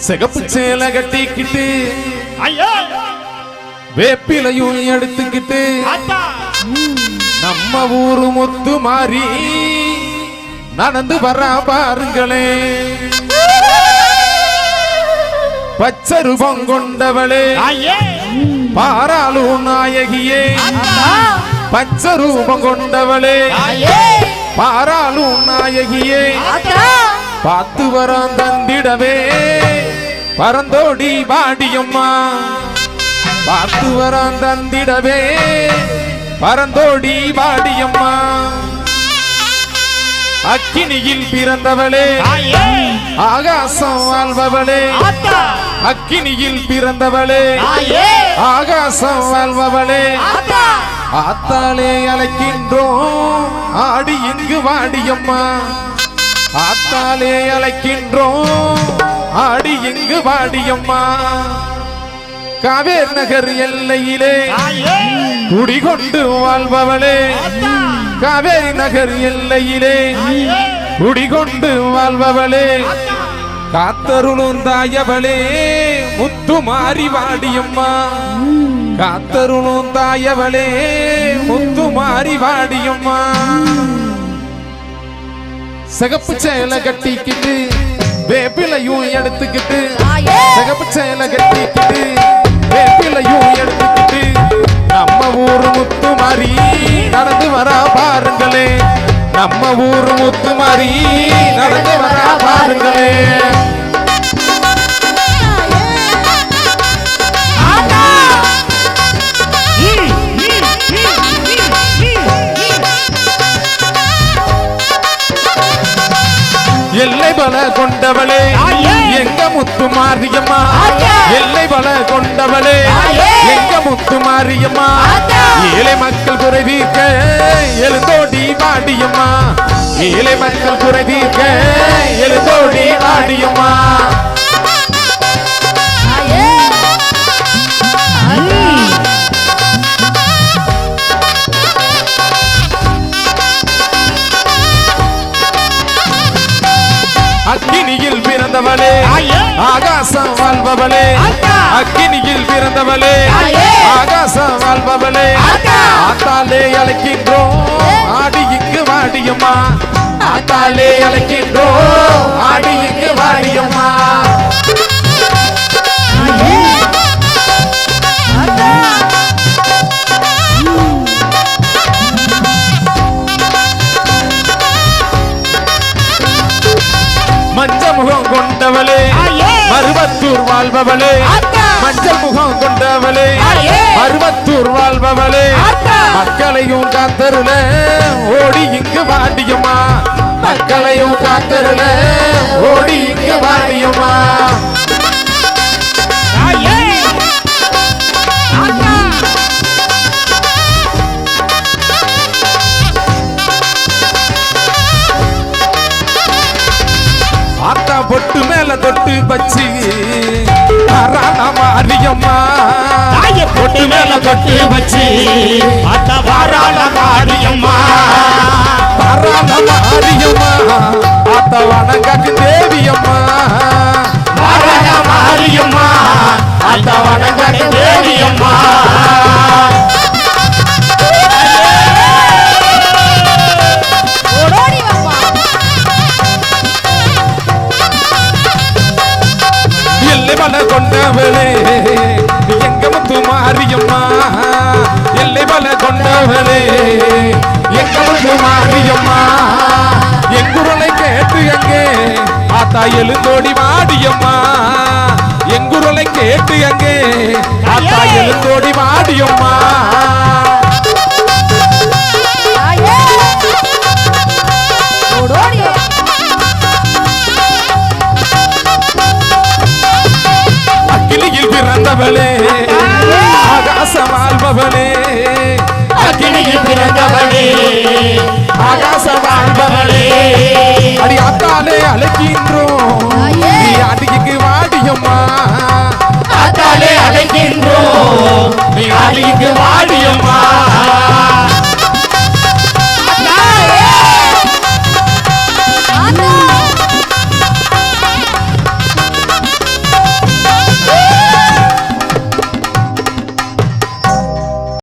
சிகப்பு சேலை கட்டிக்கிட்டு வேப்பிலையும் எடுத்துக்கிட்டு நம்ம ஊரு முத்து மாறி நடந்து வரா பாருங்களே. பச்சை ரூபம் கொண்டவளே ஐயே பாராளும் நாயகியே பச்சை ரூபம் கொண்டவளே பாராளும் நாயகியே பார்த்து வரான் தந்திடவே. பரந்தோடி வாடியம்மா. பார்த்து வரான் தந்திடவே. பரந்தோடி வாடியம்மா. அக்கினியில் பிறந்தவளே. ஆகாசம் வாழ்பவளே. அக்கினியில் பிறந்தவளே. ஆகாசம் வாழ்பவளே. ஆத்தா. ஆத்தாலே அழைக்கின்றோம். ஆடி இங்கு வாடியம்மா. ஆத்தாலே அழைக்கின்றோம். ஆடி இங்கு வாடியம்மா. காவேர் நகர் எல்லையிலே குடிகொண்டு வாழ்பவளே. காவேரி நகர் எல்லையிலே குடிகொண்டு வாழ்பவளே. காத்தருளும் தாயவளே முத்து மாறி வாடியம்மா. காத்தருளும் தாயவளே முத்து மாறி வாடியம்மா. சிகப்பு சேலை கட்டிக்கிட்டு வேப்பிலையும் எடுத்துக்கிட்டு சிகப்பு சேலை கட்டிக்கிட்டு வேப்பிலையும் எடுத்துக்கிட்டு நம்ம ஊரு முத்து மாறி நடந்து வரா பாருங்களே. நம்ம ஊரு முத்து மாறி நடந்து வரா பாருங்களே. எல்லை பல கொண்டவளே! எங்க முத்து மாரியம்மா! எல்லை பல கொண்டவளே! எங்க முத்து மாரியம்மா! ஏழை மக்கள் குறை தீர்க்க எழுந்தோடி வாடியம்மா ஏழை மக்கள் குறை ஆகாசம் வாழ்பவளே. அக்கா! அக்கினியில் பிறந்தவளே! ஆகாசம் வாழ்பவளே! ஆத்தாலே அழைக்கின்றோம். ஆடி இங்கு வாடியம்மா. ஆத்தாலே அழைக்கின்றோம். ஆடி இங்கு வாடியம்மா. வாழ்பவளே! மஞ்சள் முகம் கொண்டவளே. ஐயே! மருவத்தூர் வாழ்பவளே! மக்களையும் காத்தருள. ஓடி இங்கு வாடியம்மா. மக்களையும் காத்தருள. ஓடி இங்கு ஆத்தா. பொட்டு மேல தொட்டு பச்சி மாரியம்மா தாய பொட்டு மேல தொட்டு வச்சு அத்த வாராள காடியம்மா பல கொண்டவளே எங்க முத்து மாரியம்மா? எல்லை பல கொண்டவளே எங்க முத்து மாரியம்மா? எங்குரலை கேட்டு எங்கே ஆத்தா எழுந்தோடி வாடியம்மா. எங்குரலை கேட்டு எங்கே ஆத்தா எழுந்தோடி வாடியம்மா. பிறந்தவளே ஆகாசம் ஆள்பவளே அக்கினியில் பிறந்தவளே. ஆகாசம் ஆள்பவளே அடி அத்தாலே அழைக்கின்றோம். அடிக்கு வாடியம்மா. அத்தாலே அழைக்கின்றோம். நீ அழிக்கு வாடி